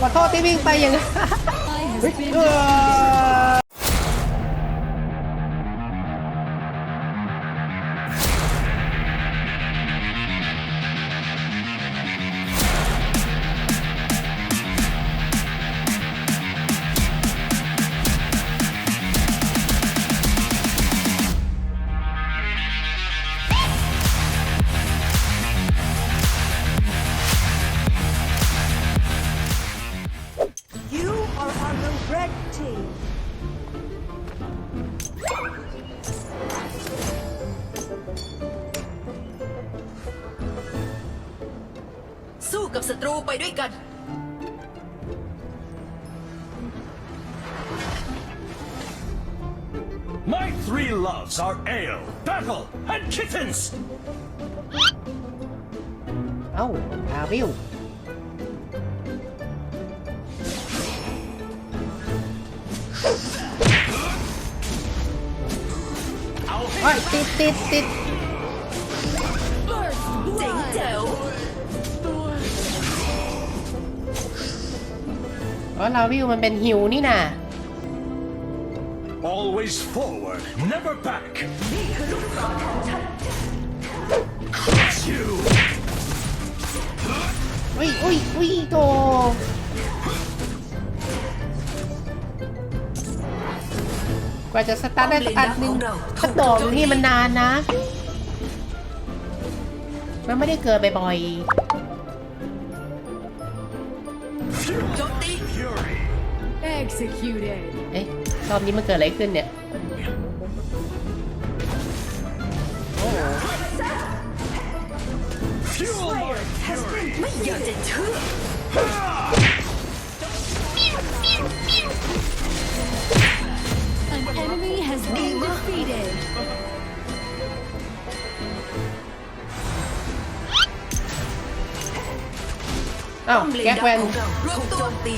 ขอโทษที่วิ่งไปอย่างนั้น กับศัตรูไปด้วยกัน My three loves are ale, battle, and kittens! เอ้าอาวิว I'll โอ้ยติดติดติด เพราะลาวิวมันเป็นฮิวนี่น่ะ always forward, never back. Crush you! อุ้ยอุ้ยอุ้ยโตกว่าจะสตาร์ทได้สักอันหนึ่งถ้าโดดนี่มันนานนะ มันไม่ได้เกิดบ่อยโ executed. ๆเอ๊ะรอบนี้มันเกิดอะไรขึ้นเนี่ยโอ้โห Fuel my fury! ไม่อยากจะเชื่อ An enemy has been defeated. อ้าวป้อมเลนแก๊กดักแวนของเราถูกโจมตี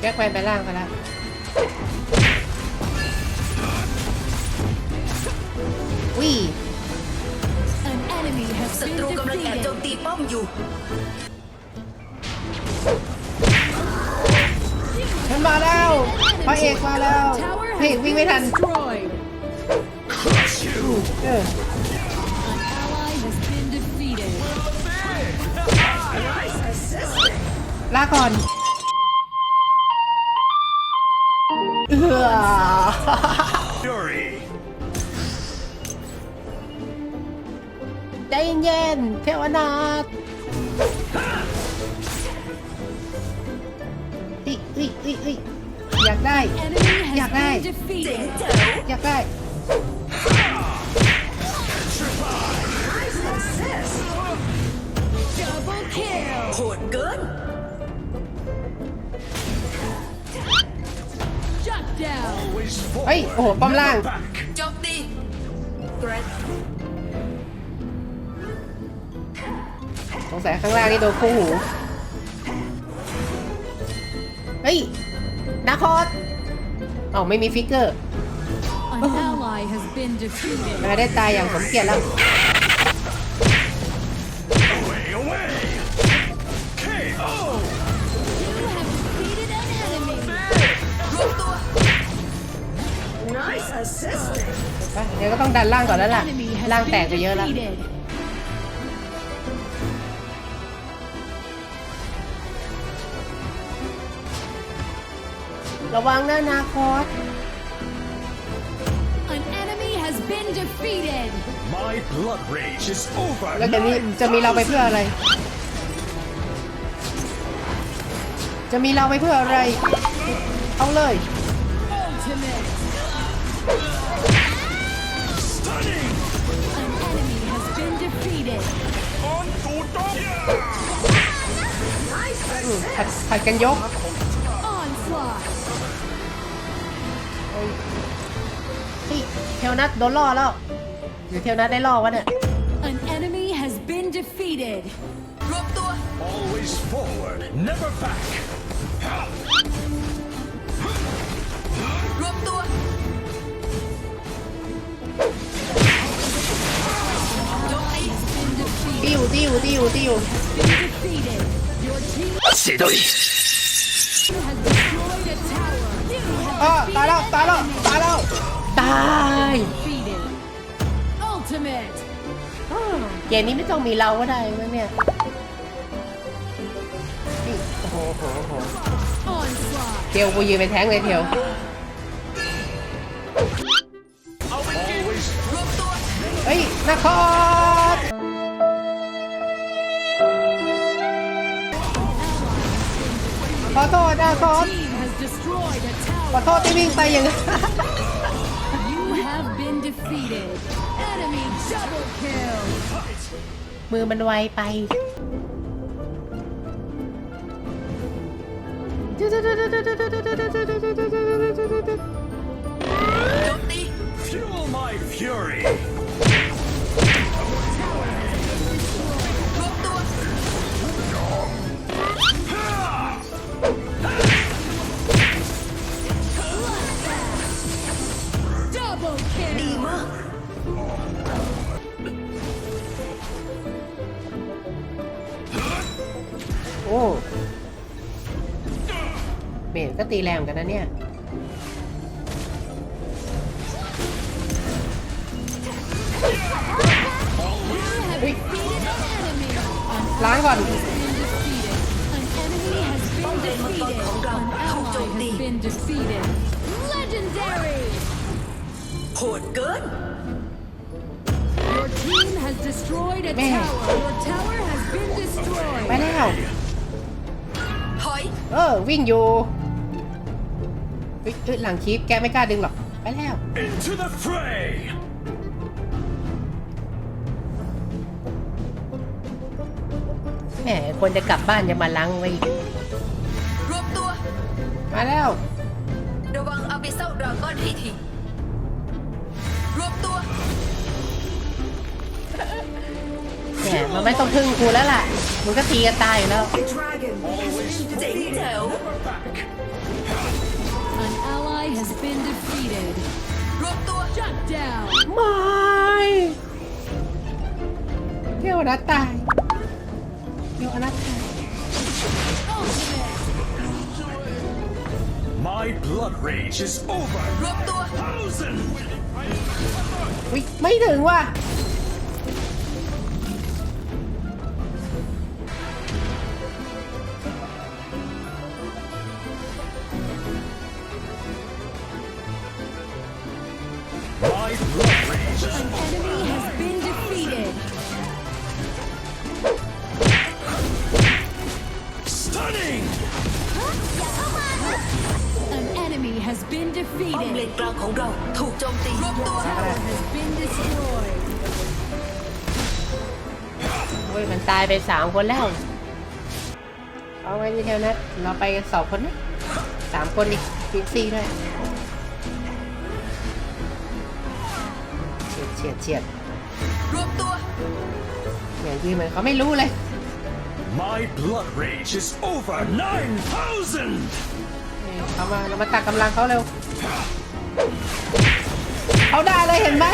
แก๊กแวนไปล่างไปแล้ววิ An enemy has ศั been ตรูกำลังแอบโจม defeated. ตีป้อมอยู่มันมาแล้วพระเอกมาแล้ว Tower พระเอก has วิ่ง been ไม่ทัน destroyed. Crush you! เออ An ally has been defeated. ลาก่อน ใจเย็นๆเทวนาถอิอิอิอิอยากได้ Enemy has Yeah, been right. เจ๋ง defeated. แจ๋วอยากได้ Double kill. โหดเกิน เฮ้ย forward, โอ้โห ป้อมล่าง never back. โจมตีเกรดสงสัยข้างล่างนี่โดนคู่หู เฮ้ยนาคอสเอ้าไม่มีฟิกเกอร์ An ally has been defeated. นายได้ตายอย่างสมเกียรติแล้ว ไปเดี๋ยวก็ต้องดันล่างก่อนแล้วล่ะ Enemy has ล่างแตก been ไปเยอะแล้ว defeated. ระวังนะนาคอส An enemy has been defeated. My blood rage is over แล้วจะมี nine จะมีเราไปเพื่ออะไร จะมีเราไปเพื่ออะไร เอาเลย Ultimate. ผัดผัดกันยก Onslaught. เฮ้ยเทลนัทโดนล่อแล้วหรือเทลนัทได้ล่อวะเนี่ย An enemy has been defeated. รวมตัว Always forward, never back. รวมตัว ตี้อยู่ตี้อยู่ตี้สิดยเออตายแล้วตายแล้วตายแกมนี้ไม่ต้องมีเราก็ได้ไหมเนี่ยเทียวกูยืนไปแท้งเลยเทียวเฮ้ยนักคร ขอโทษนาคอส Team has destroyed a ขอ tower. โทษที่วิ่งไปอย่างนั้น You have been defeated. Enemy double kill. มือมันไวไปโจมตี fuel my fury. โอ้เมนก็ตีแรงเหมือนกันนะเนี่ย Have Wait. defeated an enemy. An ล้างก่อน ally has been defeated. An enemy has been defeated. An ally has been defeated. Legendary. โหดเกิน Your team has destroyed a Man. tower. Your tower has been ไป destroyed. แล้วถอย เออ วิ่งอยู่เฮ้ยเอ้ยหลังคลิปแกไม่กล้าดึงหรอก ไปแล้ว Into the fray. แหมคนจะกลับบ้านจะมาล้างไว้อีกรวมตัว มาแล้ว ระวังอาบิเซลดราก้อนให้ทีรวมตัว แหมมันไม่ต้องพึ่งกูแล้วล่ะมึงก็ตีกันตายอยู่แล้ว Dragon. เจ๋งแจ๋ว An ally has been defeated. รวมตัว Shut down. ไม่เที่ยวนัดตายเที่ยวอนัดตาย Ultimate. My blood rage is over. รวมตัว Thousand. วิไม่ถึงว่ะ An enemy has been defeated. stunning. An enemy has been ป้อมเล defeated. นกลางของเราถูกโจมตีรวมตัว Tower has been destroyed. เว้ยมันตายไปสามคนแล้ว เอาไว้ที่เท่านั้นเราไปกันสองคนนะสามคนอีกอีกสี่ด้วย ฉียดเฉียดเฉียดรวมตัวอย่างที่เหมือนเขาไม่รู้เลย My blood rage is over 9,000. นี่เขามาเรามาตักกำลังเขาเร็วเขาได้เลยเห็นไหม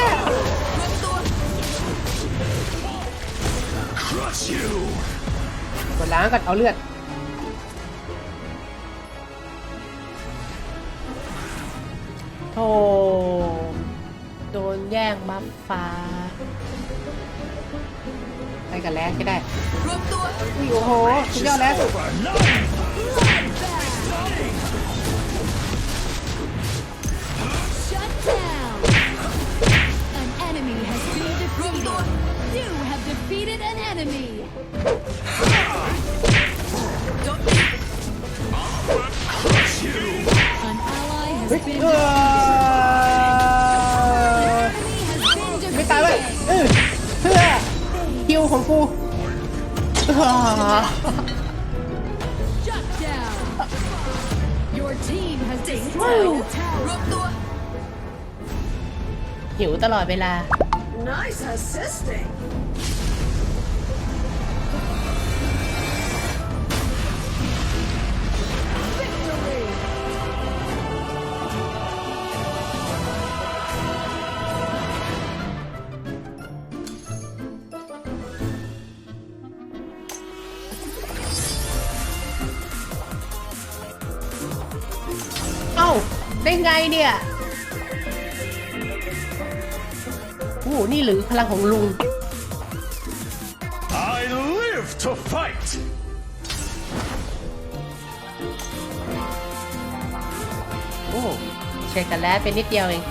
รวมตัว Crush you. กดล้างก่อนเอาเลือดโธ่ โดนแย่งบัฟฟ้าไปกับแลสก็ได้รวมตัวโอ้โหสุดยอดแล้ว Over 9. Shut down. An Shut down. Your team has Woo. destroyed a รว tower. มตัว หิวตลอดเวลา Nice assisting. ได้ไงเนี่ยโอ้โหนี่หรือพลังของลุง I live to fight! โอ้เช็คกันแล้วเป็นนิดเดียวเอง